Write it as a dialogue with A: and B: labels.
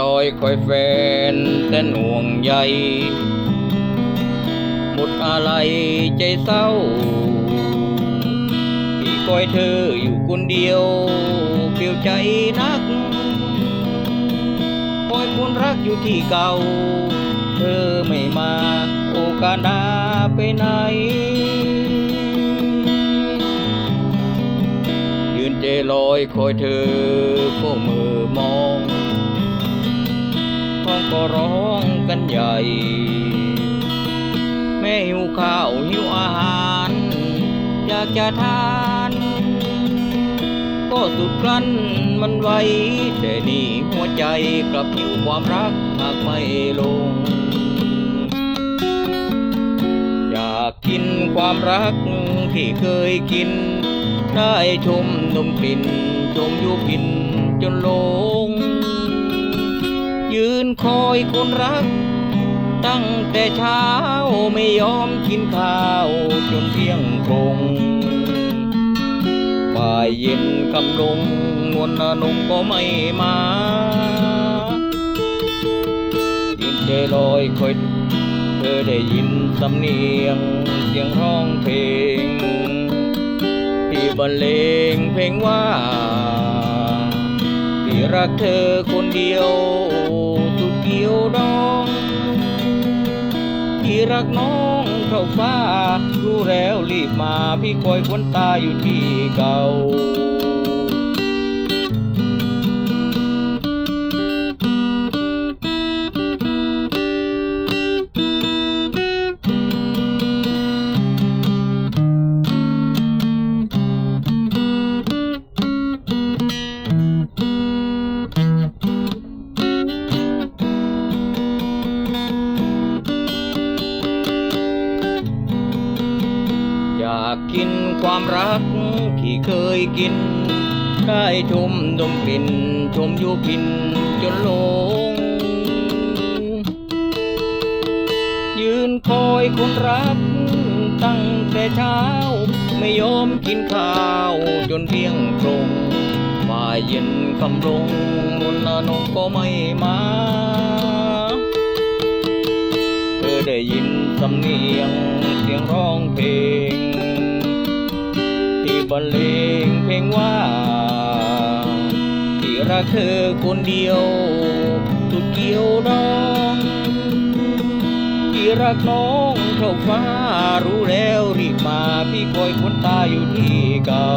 A: ลอยคอยแฟนแต่หน่วงใยหมดอะไรใจเศร้า ที่คอยเธออยู่คนเดียวเปลี่ยวใจนัก คอยคนรักอยู่ที่เก่า เธอไม่มาโอกาสนาไปไหนยืนเจลอยคอยเธอก็มือมอง ท้องก็ร้องกันใหญ่ แม่หิวข้าวหิวอาหาร อยากจะทาน ก็สุดกลั้นมันไว้ แต่นี่หัวใจกลับหิวความรักหากไม่ลง อยากกินความรักที่เคยกิน ได้ชมนมกลิ่นชมยุพินจนหลง ยืนคอยคนรัก ตั้งแต่เช้าไม่ยอมกินข้าวจนเที่ยงตรงบ่ายเย็นกำลงนวลนานงก็ไม่มายืนเจลอยคอยเธอได้ยินสำเนียงเสียงร้องเพลง ที่บรรเลงเพลงว่า รักเธอคนเดียวสุดเดียวดองที่รักน้องเท่าฟ้า รู้แล้วรีบมาพี่คอยคนตาอยู่ที่เก่า กินความรักที่เคยกิน ได้ชมดมกลิ่น ชมยุพินจนหลง ยืนคอยคนรักตั้งแต่เช้า ไม่ยอมกินข้าวจนเที่ยงตรงบ่ายเย็นคำลงนวลนานงก็ไม่มา รรเลงเพลงว่า ที่รักเธอคนเดียวสุดเกี่ยวดอง ที่รักน้องเท่าฟ้ารู้แล้วรีบมาพี่คอยคนตาอยู่ที่เก่า